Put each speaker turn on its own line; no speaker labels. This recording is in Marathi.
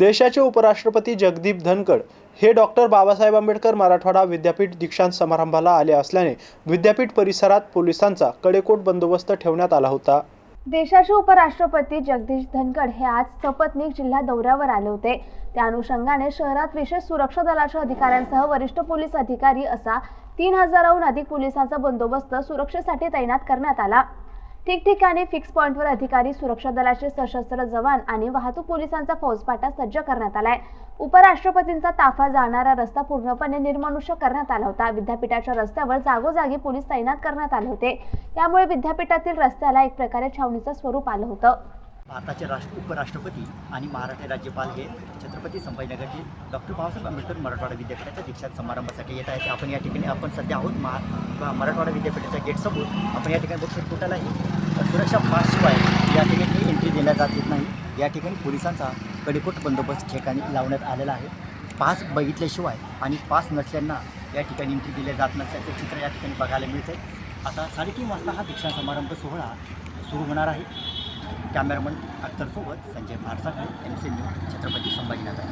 देशाचे उपराष्ट्रपती जगदीप धनकड हे डॉक्टर बाबासाहेब आंबेडकर मराठवाडा विद्यापीठ दीक्षांत समारंभाला आले असल्याने विद्यापीठ परिसरात पोलिसांचा कडेकोट बंदोबस्त ठेवण्यात आला होता.
देशाचे उपराष्ट्रपती जगदीश धनखड हे आज सपत्नीक जिल्हा दौऱ्यावर आले होते. त्या अनुषंगाने शहरात विशेष सुरक्षा दलाच्या अधिकाऱ्यांसह वरिष्ठ पोलीस अधिकारी असा तीन हजाराहून अधिक पोलिसांचा बंदोबस्त सुरक्षेसाठी तैनात करण्यात आला. ठिकठिकाणी फिक्स पॉईंटवर अधिकारी सुरक्षा दलाचे सशस्त्र जवान आणि वाहतूक पोलिसांचा फौजफाटा सज्ज करण्यात आलाय. उपराष्ट्रपतींचा ताफा जाणारा रस्ता पूर्णपणे निर्मनुष्य करण्यात आला होता. विद्यापीठाच्या रस्त्यावर जागोजागी पोलीस तैनात करण्यात आले होते. त्यामुळे विद्यापीठातील रस्त्याला एक प्रकारे छावणीचं स्वरूप आलं होतं.
भारताचे राष्ट्र उपराष्ट्रपती आणि महाराष्ट्र राज्यपाल हे छत्रपती संभाजीनगरचे डॉक्टर बाबासाहेब आंबेडकर मराठवाडा विद्यापीठाच्या दीक्षांत समारंभासाठी येत आहेत. आपण या ठिकाणी आपण सध्या आहोत महा मराठवाडा विद्यापीठाच्या गेटसमोर आपण या ठिकाणी बघतो कुठलाही सुरक्षा पासशिवाय या ठिकाणी एंट्री दिल्या जात येत नाही. या ठिकाणी पोलिसांचा कडेकोट बंदोबस्त ठिकाणी लावण्यात आलेला आहे. पास बघितल्याशिवाय आणि पास नसल्यांना या ठिकाणी एंट्री दिल्या जात नसल्याचे चित्र या ठिकाणी बघायला मिळते आता साडेतीन वाजता हा दीक्षांत समारंभ सोहळा सुरू होणार आहे. Cameraman अख्तरसोबत Sanjay Bharsakade M C news Chhatrapati Sambhajinagar.